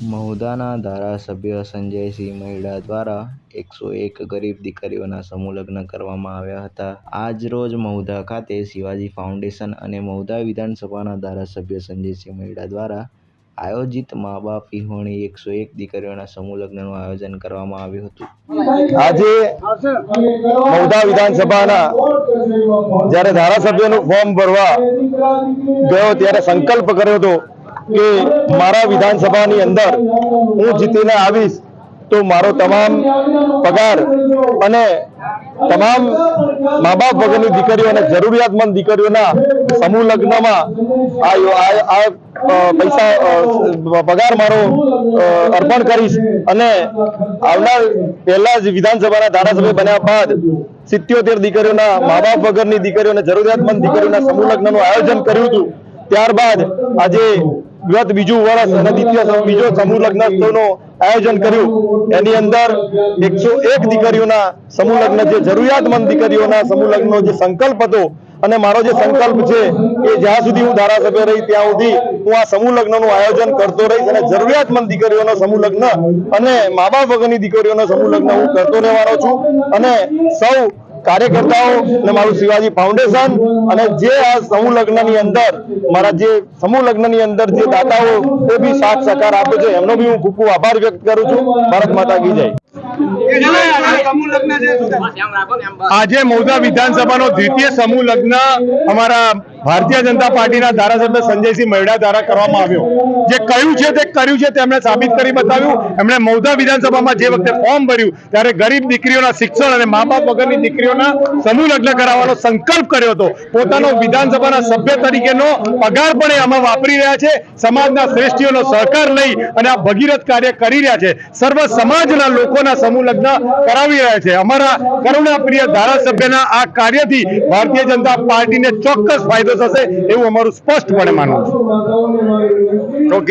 મહુધાના ધારાસભ્ય સંજયસિંહ મહિડા દ્વારા એકસો એક ગરીબ દીકરીઓના સમૂહ લગ્ન કરવામાં આવ્યા હતા. આજરોજ મહુધા ખાતે શિવાજી ફાઉન્ડેશન અને મહુધા વિધાનસભાના ધારાસભ્ય સંજયસિંહ મહિડા દ્વારા આયોજિત મા બાપ વિહોણી એકસો એક દીકરીઓના સમૂહ લગ્નનું આયોજન કરવામાં આવ્યું હતું. આજે મહુધા વિધાનસભાના જ્યારે ધારાસભ્યનું ફોર્મ ભરવા ગયો ત્યારે સંકલ્પ કર્યો હતો કે મારા વિધાનસભાની અંદર હું જીતીને આવીશ, તો મારો તમામ પગાર અને તમામ મા બાપ વગરની દીકરીઓ અને જરૂરિયાતમંદ દીકરીઓના સમૂહ લગ્નમાં આ પૈસા પગાર મારો અર્પણ કરીશ અને આવનાર પહેલા જ વિધાનસભાના ધારાસભ્ય બન્યા બાદ સિત્યોતેર દીકરીઓના મા બાપ વગરની દીકરીઓ અને જરૂરિયાતમંદ દીકરીઓના સમૂહ લગ્નનું આયોજન કર્યું હતું. ત્યારબાદ આજે ગત બીજું વર્ષ અને દ્વિતીય બીજો સમૂહ લગ્નોત્સવનું આયોજન કર્યું. એની અંદર એકસો એક દીકરીઓના સમૂહ લગ્ન જે જરૂરિયાતમંદ દીકરીઓના સમૂહ લગ્નનો જે સંકલ્પ હતો અને મારો જે સંકલ્પ છે એ જ્યાં સુધી હું ધારાસભ્ય રહી ત્યાં સુધી હું આ સમૂહ લગ્નનું આયોજન કરતો રહીશ અને જરૂરિયાતમંદ દીકરીઓનો સમૂહ લગ્ન અને મા બાપ વગરની દીકરીઓનો સમૂહ લગ્ન હું કરતો રહેવાનો છું અને સૌ કાર્યકર્તાઓ અને મારું શિવાજી ફાઉન્ડેશન અને જે આ સમૂહ લગ્નની અંદર, મારા જે સમૂહ લગ્નની અંદર જે દાતાઓ એ બી સાથ સહકાર આપે છે, એમનો બી હું ખૂબ ખૂબ આભાર વ્યક્ત કરું છું. ભારત માતા કી જય. આજે મૌદા વિધાનસભાનો દ્વિતીય સમૂહ લગ્ન અમારા ભારતીય જનતા પાર્ટીના ધારાસભ્ય સંજયસિંહ મહેડા દ્વારા કરવામાં આવ્યો. જે કહ્યું છે તે કર્યું છે તેમણે સાબિત કરી બતાવ્યું. એમણે મૌધા વિધાનસભામાં જે વખતે ફોર્મ ભર્યું ત્યારે ગરીબ દીકરીઓના શિક્ષણ અને મા બાપ વગરની દીકરીઓના સમૂહ લગ્ન કરાવવાનો સંકલ્પ કર્યો હતો. પોતાનો વિધાનસભાના સભ્ય તરીકેનો પગાર પણ આમાં વાપરી રહ્યા છે. સમાજના શ્રેષ્ઠીઓનો સહકાર લઈ અને આ ભગીરથ કાર્ય કરી રહ્યા છે. સર્વ સમાજના લોકોના સમૂહ લગ્ન કરાવી રહ્યા છે. અમારા કરુણાપ્રિય ધારાસભ્યના આ કાર્યથી ભારતીય જનતા પાર્ટીને ચોક્કસ ફાયદો થશે એવું અમારું સ્પષ્ટપણે માનવું છે. ઓકે